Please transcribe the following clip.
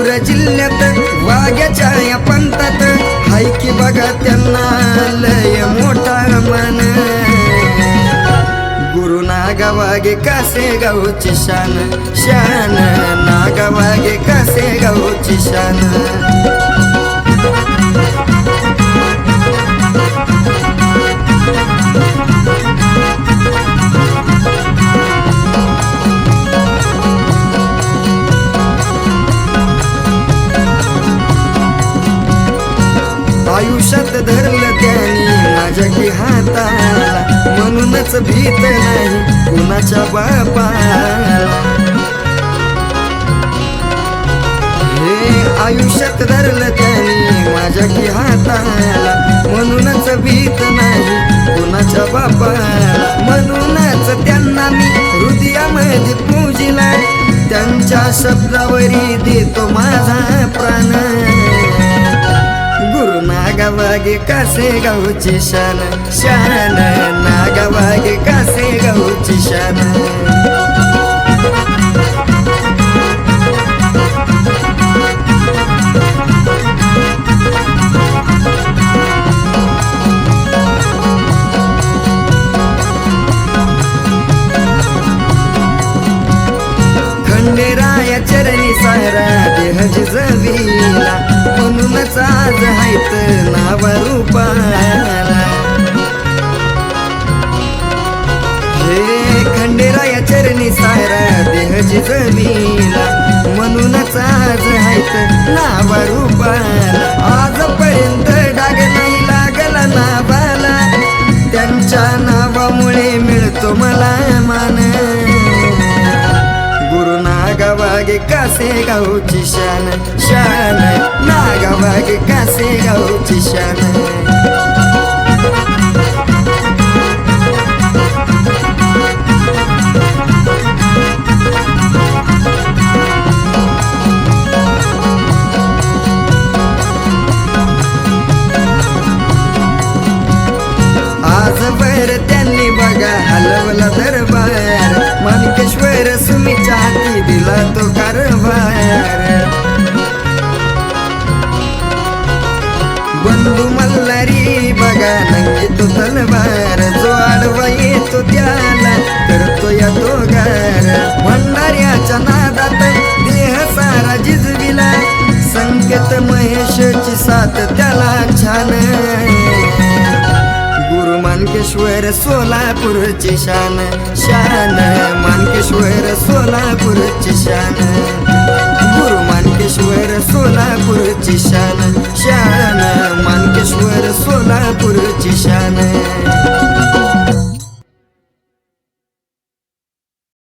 सोलापूर जिल्ह्यात वाघ्याच्या या पंथात. हाय की बघा त्यांना लय मोठा मान गुरु नागावागे कासे गावची शान शान. नागावागे कासे गावची शान. हाताला म्हणूनच भीत नाही कुणाच्या बापाला हे आयुष्यात धरलं त्यांनी माझ्या की हाताला. म्हणूनच भीत नाही कुणाच्या बापाला म्हणूनच त्यांना मी हृदयामध्ये पूजिला त्यांच्या शब्दावरी देतो माझा प्राण. नागावागे कसे गाऊची शान? शान नागावागे कसे गाऊची शान? खंडेराया चरणी सारा देह जिजविला आज हायत नाव रूपाला हे खंडेराया चरणी सारा देह जिजविला म्हणूनच आज हायत नाव रूपाला आजपर्यंत डाग नाही लागला नावाला. त्यांच्या नावामुळे मिळतो मला मान. गुरु नागावागे कासे गावची शान शान. गावची त्यांनी बघा हलवला दरबार. माणकेश्वर सुमीच्या हाती दिला तो मल्हारी बघा नंगी तलवार जो आडवा येतो त्याला करतो या दोघार भंडाऱ्याच्या नादात देह सारा जिजविला संकेत महेशची साथ त्याला छान. गुरु मानकेश्वर सोलापूरची शान शान. मानकेश्वर सोलापूरची शान. गुरु मानकेश्वर सोलापूरची शान शान. मानकेश्वर शान